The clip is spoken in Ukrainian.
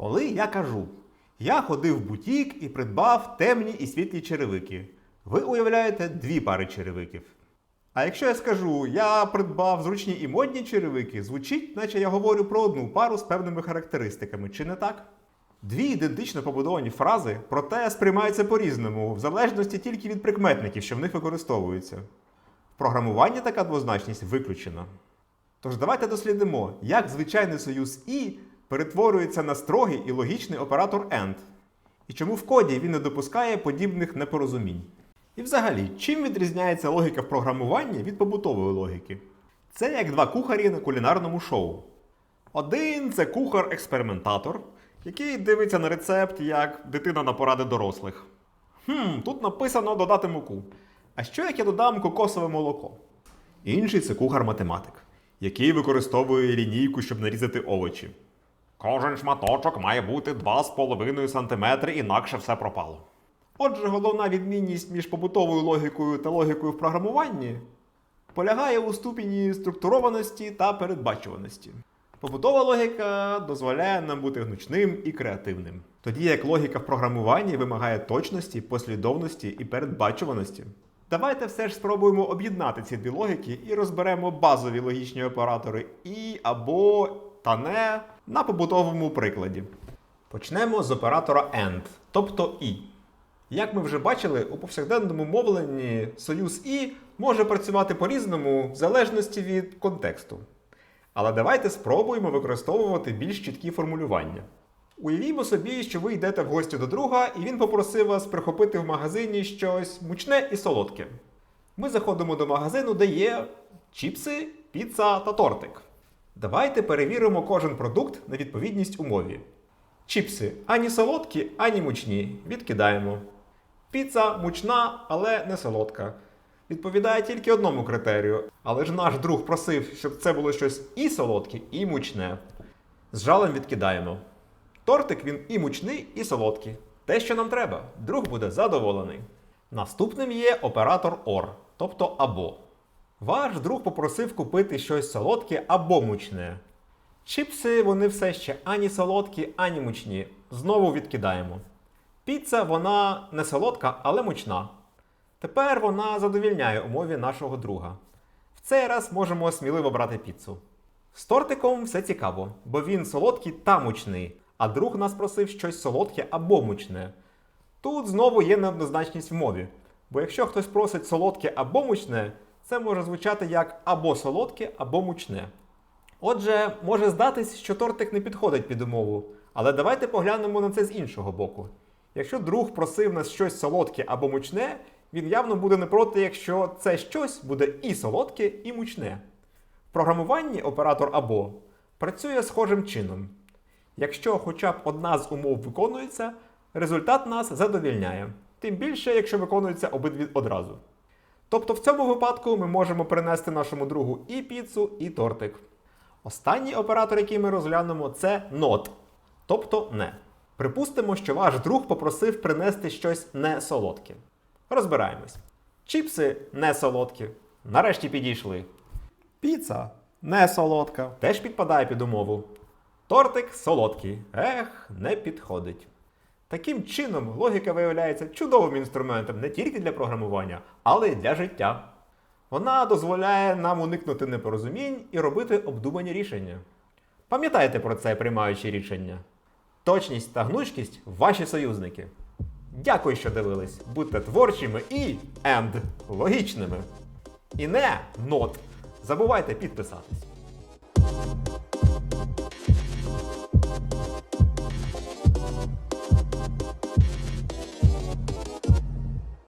Коли я кажу, я ходив в бутік і придбав темні і світлі черевики. Ви уявляєте дві пари черевиків. А якщо я скажу, я придбав зручні і модні черевики, звучить, наче я говорю про одну пару з певними характеристиками, чи не так? Дві ідентично побудовані фрази, проте сприймаються по-різному, в залежності тільки від прикметників, що в них використовуються. В програмуванні така двозначність виключена. Тож давайте дослідимо, як звичайний союз І перетворюється на строгий і логічний оператор AND, і чому в коді він не допускає подібних непорозумінь. І взагалі, чим відрізняється логіка в програмуванні від побутової логіки? Це як два кухарі на кулінарному шоу. Один це кухар-експериментатор, який дивиться на рецепт як дитина на поради дорослих. Хм, тут написано додати муку. А що як я додам кокосове молоко? Інший це кухар-математик, який використовує лінійку, щоб нарізати овочі. Кожен шматочок має бути 2,5 см, інакше все пропало. Отже, головна відмінність між побутовою логікою та логікою в програмуванні полягає у ступені структурованості та передбачуваності. Побутова логіка дозволяє нам бути гнучним і креативним, тоді як логіка в програмуванні вимагає точності, послідовності і передбачуваності. Давайте все ж спробуємо об'єднати ці дві логіки і розберемо базові логічні оператори і або та не на побутовому прикладі. Почнемо з оператора AND, тобто і. Як ми вже бачили, у повсякденному мовленні союз і може працювати по-різному в залежності від контексту. Але давайте спробуємо використовувати більш чіткі формулювання. Уявімо собі, що ви йдете в гості до друга, і він попросив вас прихопити в магазині щось мучне і солодке. Ми заходимо до магазину, де є чіпси, піца та тортик. Давайте перевіримо кожен продукт на відповідність умові. Чіпси ані солодкі, ані мучні. Відкидаємо. Піца мучна, але не солодка. Відповідає тільки одному критерію, але ж наш друг просив, щоб це було щось і солодке, і мучне. З жалем відкидаємо. Тортик він і мучний, і солодкий. Те, що нам треба, друг буде задоволений. Наступним є оператор OR, тобто або. Ваш друг попросив купити щось солодке або мучне. Чіпси вони все ще ані солодкі, ані мучні. Знову відкидаємо. Піца вона не солодка, але мучна. Тепер вона задовільняє умові нашого друга. В цей раз можемо сміливо брати піцу. З тортиком все цікаво, бо він солодкий та мучний, а друг нас просив щось солодке або мучне. Тут знову є неоднозначність в мові, бо якщо хтось просить солодке або мучне, це може звучати як або солодке, або мучне. Отже, може здатись, що тортик не підходить під умову, але давайте поглянемо на це з іншого боку. Якщо друг просив нас щось солодке або мучне, він явно буде не проти, якщо це щось буде і солодке, і мучне. В програмуванні оператор або працює схожим чином. Якщо хоча б одна з умов виконується, результат нас задовільняє, тим більше, якщо виконуються обидві одразу. Тобто в цьому випадку ми можемо принести нашому другу і піцу, і тортик. Останній оператор, який ми розглянемо, це not, тобто не. Припустимо, що ваш друг попросив принести щось не солодке. Розбираємось. Чіпси не солодкі. Нарешті підійшли. Піца не солодка. Теж підпадає під умову. Тортик солодкий. Ех, не підходить. Таким чином, логіка виявляється чудовим інструментом не тільки для програмування, але й для життя. Вона дозволяє нам уникнути непорозумінь і робити обдумані рішення. Пам'ятайте про це, приймаючи рішення. Точність та гнучкість ваші союзники. Дякую, що дивились. Будьте творчими і and логічними. І не not. Забувайте підписатись.